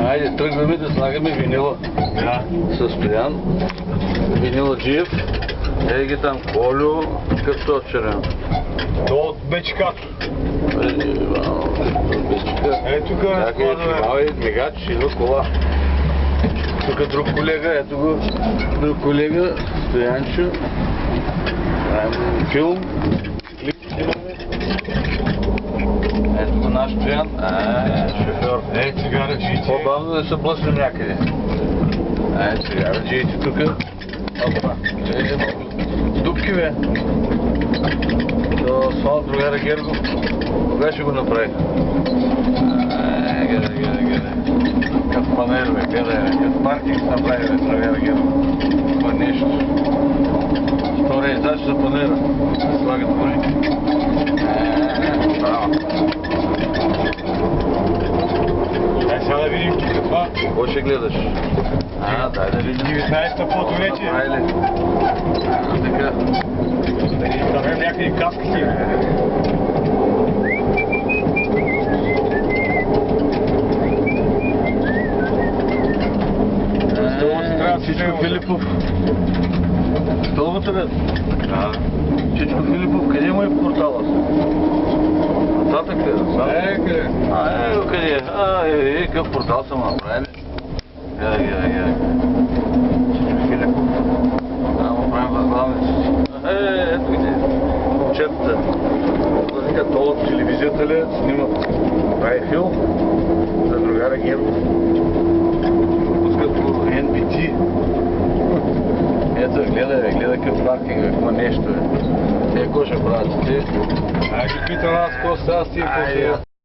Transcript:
Айде, тръгваме да слагаме винила. Да. Състоян. Винила Джиев. Ей ги там, Колю, като черен. То от бечката. Е, тук Чакай, разкладваме. чувай, мигач, идва кола. Тук друг колега, ето го, друг колега, Стоянчо. Филм, клип снимаме. Ето го наш Стоян. Е, жите. По-бавно да се блъсне някъде. Ай, сега джиите тук. Опа. Дупки бе. То асфалт другара Гергов. Кога ще го направи? Гледай, гледай, гледай. Като панер бе, бе. Като паркинг направи бе, другара Гергов. Това нещо. Втория етаж за панера. Слагат пари. Е, Браво. Ай, сега да видим ти каква. Какво ще гледаш? А, дай да видим. 19-та фото вече. Айде. А, така. Да ни дадем някъде Чичко взема. Филипов. Столовата ли? Да. Чичко Филипов, къде му е портала? Нататък ли? Назад? Е, къде? А, е, е? А, е, е, какъв портал са му направили? Гледай, гледай, гледай. Чичко Филипов. А, му правим възглавници. Е, ето ги. Момчетата. Така, то от телевизията ли снимат. Прави филм за другара Геров. Пускат по NBT. Ето, гледай, гледай какъв паркинг, какво нещо е. Те, какво ще правят? Те, Ай, ги питам аз, какво става с тия